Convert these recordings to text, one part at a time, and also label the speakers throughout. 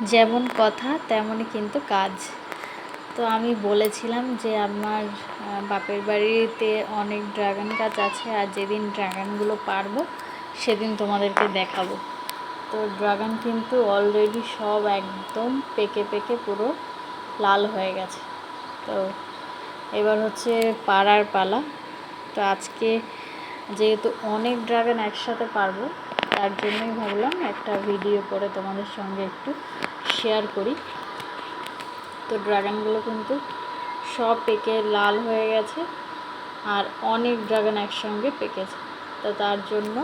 Speaker 1: যেমন কথা, তেমনই কিন্তু কাজ। তো আমি বলেছিলাম যে আমার বাপের বাড়িতে অনেক ড্রাগন গাছ আছে আর যেদিন ড্রাগনগুলো পারব, সেদিন তোমাদেরকে দেখাবো। তো ড্রাগন কিন্তু অলরেডি সব একদম পেকে পেকে পুরো লাল হয়ে গেছে। তো এবার হচ্ছে পাড়ার পালা। তো আজকে যেহেতু অনেক ড্রাগন একসাথে পারব তার জন্যই ভাবলাম একটা ভিডিও করে তোমাদের সঙ্গে একটু শেয়ার করি। তো ড্রাগনগুলো কিন্তু সব পেকে লাল হয়ে গেছে আর অনেক ড্রাগন একসঙ্গে পেকেছে। তো তার জন্য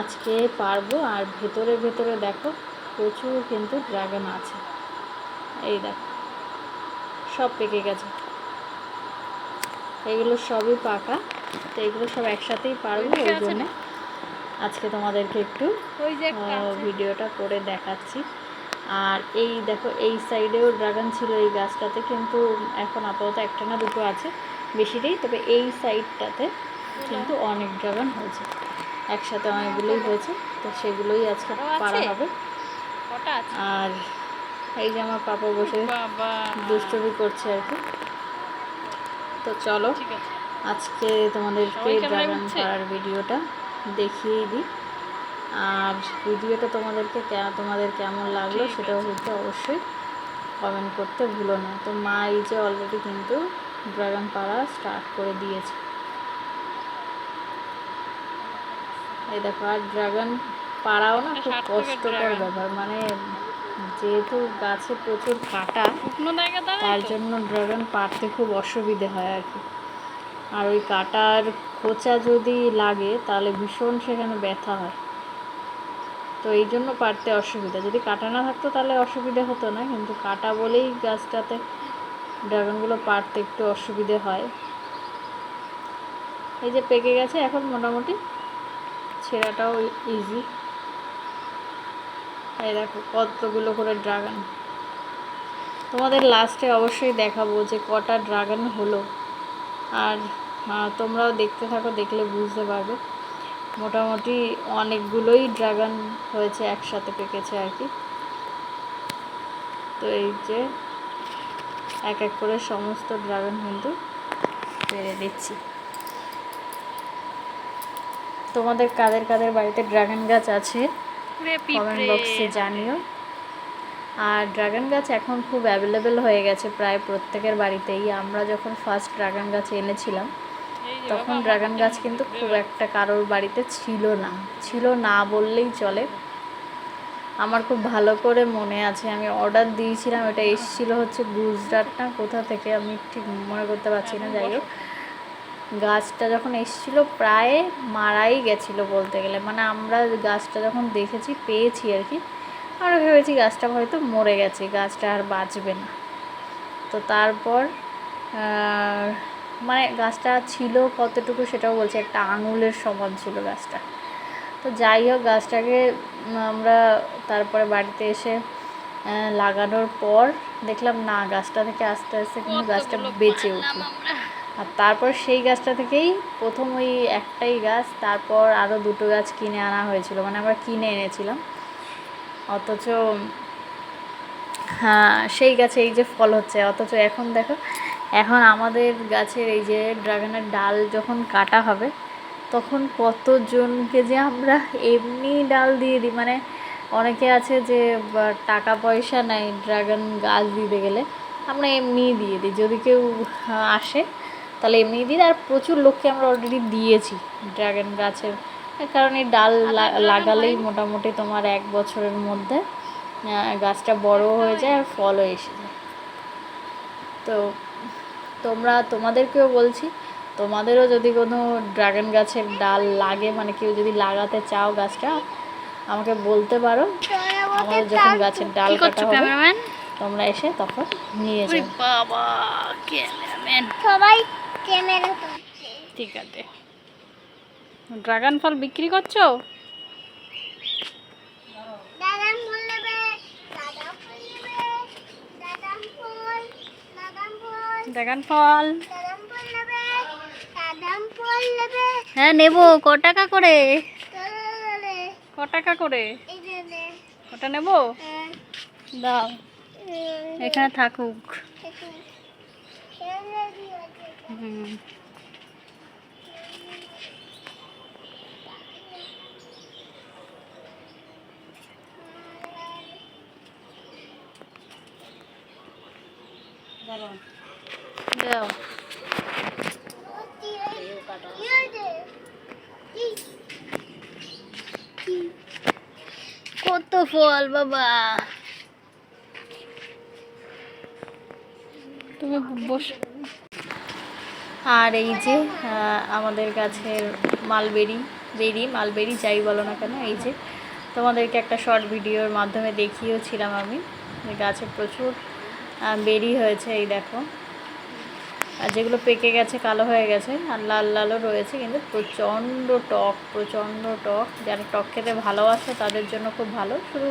Speaker 1: আজকে পারব আর ভেতরে ভেতরে দেখো প্রচুর কিন্তু ড্রাগন আছে। এই দেখো সব পেকে গেছে। এগুলো সবই পাকা। তো এগুলো সব একসাথেই পারব ওই জন্য আজকে তোমাদেরকে একটু। ভিডিওটা করে দেখাচ্ছি। আর এই দেখো এই সাইডেও ড্রাগন ছিল এই গাছটাতে কিন্তু এখন আপাতত একটা না দুটো আছে বেশি নেই তবে এই সাইডটাতে কিন্তু অনেক ড্রাগন হয়েছে। একসাথে অনেকগুলোই হয়েছে তো সেগুলোই আজকে পারা হবে। আর এই যে আমার পাপা বসে দুষ্টুমি করছে আর কি। তো চলো আজকে তোমাদেরকে ড্রাগন? পাড়ার ভিডিওটা দেখিয়ে দিই। আর ভিডিওটা তোমাদেরকে তোমাদের কেমন লাগল সেটাও কিন্তু অবশ্যই কমেন্ট করতে ভুলো না। তো মা এই যে অলরেডি কিন্তু ড্রাগন পাড়া স্টার্ট করে দিয়েছে। এই দেখো আর ড্রাগন পাড়াও না খুব কষ্টকর ব্যাপার। মানে যেহেতু গাছে প্রচুর কাটা তার জন্য ড্রাগন পাড়তে খুব অসুবিধে হয় আর কি। আর ওই কাটার খোঁচা যদি লাগে, তাহলে ভীষণ সেখানে ব্যথা হয়। তো এই জন্য পারতে অসুবিধা। যদি কাটা না থাকতো তাহলে অসুবিধা হতো না, কিন্তু কাটা বলেই গাছটাতে ড্রাগনগুলো পারতে একটু অসুবিধে হয়। এই যে পেকে গেছে, এখন মোটামুটি ছেঁড়াটাও ইজি এই দেখো কতগুলো করে ড্রাগন। তোমাদের লাস্টে অবশ্যই দেখাবো যে কটা ড্রাগন হলো। আর তোমরাও দেখতে থাকো দেখলে বুঝতে পারবে। মোটামুটি অনেকগুলোই ড্রাগন হয়েছে একসাথে পেকেছে আর কি। তো এই যে এক এক করে সমস্ত ড্রাগন কিন্তু পেরে দিচ্ছি। তোমাদের কাদের কাদের বাড়িতে ড্রাগন গাছ আছে? কমেন্ট বক্সে জানিও। আর ড্রাগন গাছ এখন খুব অ্যাভেলেবেল হয়ে গেছে প্রায় প্রত্যেকের বাড়িতেই। আমরা যখন ফার্স্ট ড্রাগন গাছ এনেছিলাম তখন ড্রাগন গাছ কিন্তু খুব একটা কারোর বাড়িতে ছিল না। ছিল না বললেই চলে। আমার খুব ভালো করে মনে আছে। আমি অর্ডার দিয়েছিলাম এটা এসেছিল হচ্ছে গুজরাট না কোথা থেকে আমি ঠিক মনে করতে পারছি না যাই হোক। গাছটা যখন এসেছিল প্রায় মারাই গেছিল বলতে গেলে। মানে আমরা গাছটা যখন দেখেছি পেয়েছি আর কি। আমরা ভেবেছি গাছটা হয়তো মরে গেছে গাছটা আর বাঁচবে না। তো তারপর মানে গাছটা ছিল কতটুকু সেটাও বলছি একটা আঙুলের সমান ছিল গাছটা। তো যাই হোক গাছটাকে আমরা তারপরে বাড়িতে এসে লাগানোর পর দেখলাম না গাছটা থেকে আস্তে আস্তে কিন্তু গাছটা বেঁচে উঠল। আর তারপর সেই গাছটা থেকেই প্রথম ওই একটাই গাছ তারপর আরও দুটো গাছ কিনে আনা হয়েছিল মানে আমরা কিনে এনেছিলাম। অথচ হ্যাঁ সেই গাছে এই যে ফল হচ্ছে। অথচ এখন দেখো, এখন আমাদের গাছের এই যে ড্রাগনের ডাল যখন কাটা হবে, তখন কতজনকে যে আমরা এমনি ডাল দিয়ে দিই? মানে অনেকে আছে যে টাকা পয়সা নাই ড্রাগন গাছ দিতে গেলে, আমরা এমনিই দিয়ে দিই। যদি কেউ আসে, তাহলে এমনিই দিই। আর প্রচুর লোককে আমরা অলরেডি দিয়েছি ড্রাগন গাছের কারণ এই ডাল লাগালেই মোটামুটি তোমার এক বছরের মধ্যে গাছটা বড় হয়ে যায় আর ফলও এসে যায়। তো তোমরা তোমাদেরকেও বলছি তোমাদেরও যদি কোনো ড্রাগন গাছের ডাল লাগে মানে কেউ যদি লাগাতে চাও গাছটা আমাকে বলতে পারো। আমাদের যখন গাছের ডাল কাটা হবে তোমরা এসে তখন নিয়ে যাও।
Speaker 2: বাবা ক্যামেরাম্যান।
Speaker 3: সবাই ক্যামেরা
Speaker 2: ঠিক আছে। ড্রাগন ফল বিক্রি করছ? ড্রাগন ফল হ্যাঁ নেব। ক টাকা করে? ক টাকা করে? ওটা নেব?
Speaker 3: হ্যাঁ।
Speaker 2: দাও। এখানে থাকুক। হুম। দাও কত ফল বাবা। তুমি বস।
Speaker 1: আর এই যে আমাদের গাছের মালবেরি বেরি মালবেরি যাই বলো না কেন এই যে তোমাদেরকে একটা শর্ট ভিডিওর মাধ্যমে দেখিয়েওছিলাম আমি। গাছে প্রচুর বেরি হয়েছে, এই দেখো। আর যেগুলো পেকে গেছে, কালো হয়ে গেছে, আর লাল লালও রয়েছে, কিন্তু প্রচণ্ড টক প্রচণ্ড টক। যারা টক খেতে ভালোবাসে, তাদের জন্য খুব ভালো। শুধু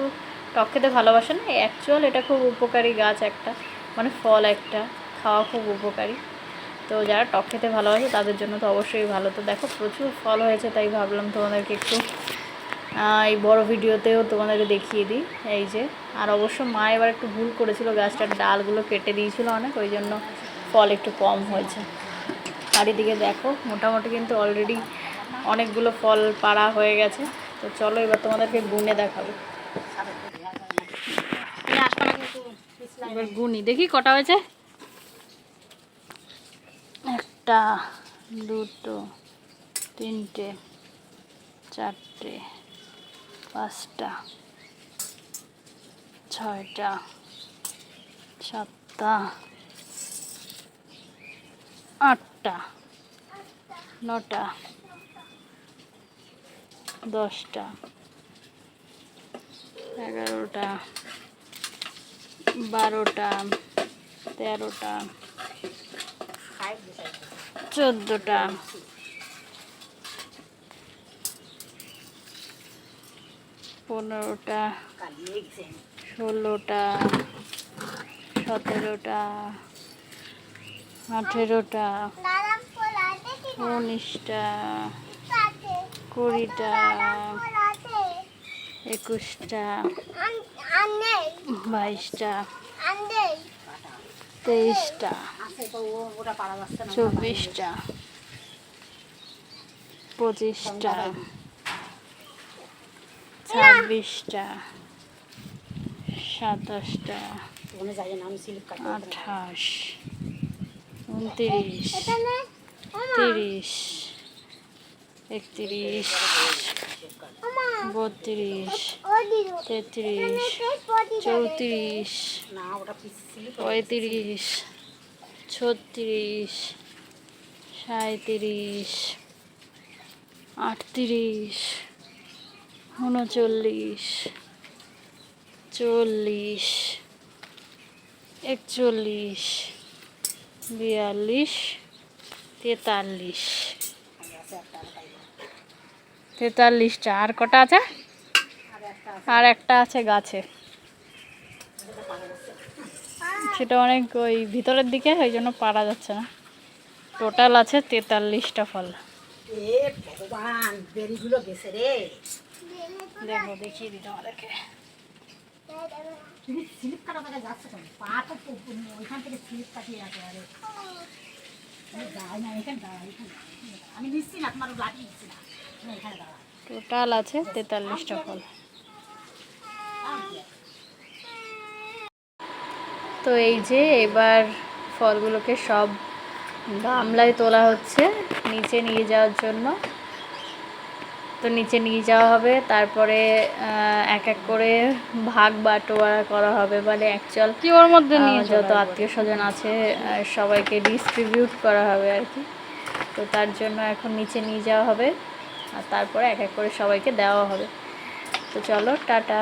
Speaker 1: টক খেতে ভালোবাসে না অ্যাকচুয়াল এটা খুব উপকারী গাছ একটা মানে ফল একটা, খাওয়া খুব উপকারী। তো যারা টক খেতে ভালোবাসে, তাদের জন্য তো অবশ্যই ভালো। তো দেখো, প্রচুর ফল হয়েছে, তাই ভাবলাম তোমাদেরকে একটু এই বড় ভিডিওতেও তোমাদেরকে দেখিয়ে দিই, এই যে। আর অবশ্য মা এবার একটু ভুল করেছিল, গাছটার ডালগুলো কেটে দিয়েছিল অনেক, ওই জন্য ফল একটু কম হয়েছে। চারিদিকে দেখো, মোটামুটি কিন্তু অলরেডি অনেকগুলো ফল পাড়া হয়ে গেছে। তো চলো এবার তোমাদেরকে গুনে দেখাবো।
Speaker 2: গুনি, দেখি কটা হয়েছে। একটা, দুটো, তিনটে, চারটে পাঁচটা ছয়টা সাতটা আটটা নটা দশটা এগারোটা বারোটা তেরোটা চোদ্দোটা পনেরোটা ষোলোটা সতেরোটা আঠেরোটা উনিশটা কুড়িটা একুশটা বাইশটা তেইশটা চব্বিশটা পঁচিশটা ছাব্বিশটা সাতাশটা আঠাশ উনত্রিশ তিরিশ একত্রিশ বত্রিশ তেত্রিশ চৌত্রিশ পঁয়ত্রিশ ছত্রিশ সাঁত্রিশ আটত্রিশ উনচল্লিশ চল্লিশ, একচল্লিশ, বিয়াল্লিশ, তেতাল্লিশ। তেতাল্লিশটা। আর কটা আছে? আর একটা আছে গাছে। সেটা অনেক ওই ভিতরের দিকে, ওই জন্য পারা যাচ্ছে না। টোটাল আছে তেতাল্লিশটা ফল।
Speaker 4: গেছে রে।
Speaker 2: দেখো দেখিয়ে দিই তোমাদেরকে
Speaker 4: তুমি স্লিপ কাটা থেকে যাচ্ছ কেন? পা তো পু- পু- ওইখান থেকে স্লিপ কাটিয়ে রাখে আরে। আমি যাই না এখানে দাঁড়া এখানে দাঁড়া। আমি নিচ্ছি না তোমার লাঠি নিচ্ছি না। তুমি এখানে দাঁড়া
Speaker 2: টোটাল আছে তেতাল্লিশটা ফল
Speaker 1: তো এই যে এবার ফলগুলোকে সব গামলায় তোলা হচ্ছে নিচে নিয়ে যাওয়ার জন্য। তো নিচে নিয়ে যাওয়া হবে। তারপরে এক এক করে ভাগ বাটোয়ারা করা হবে মানে অ্যাকচুয়াল
Speaker 2: কি ওর মধ্যে নিয়ে
Speaker 1: যত আত্মীয় স্বজন আছে সবাইকে ডিস্ট্রিবিউট করা হবে আর কি। তো তার জন্য এখন নিচে নিয়ে যাওয়া হবে। আর তারপরে এক এক করে সবাইকে দেওয়া হবে। তো চলো টাটা।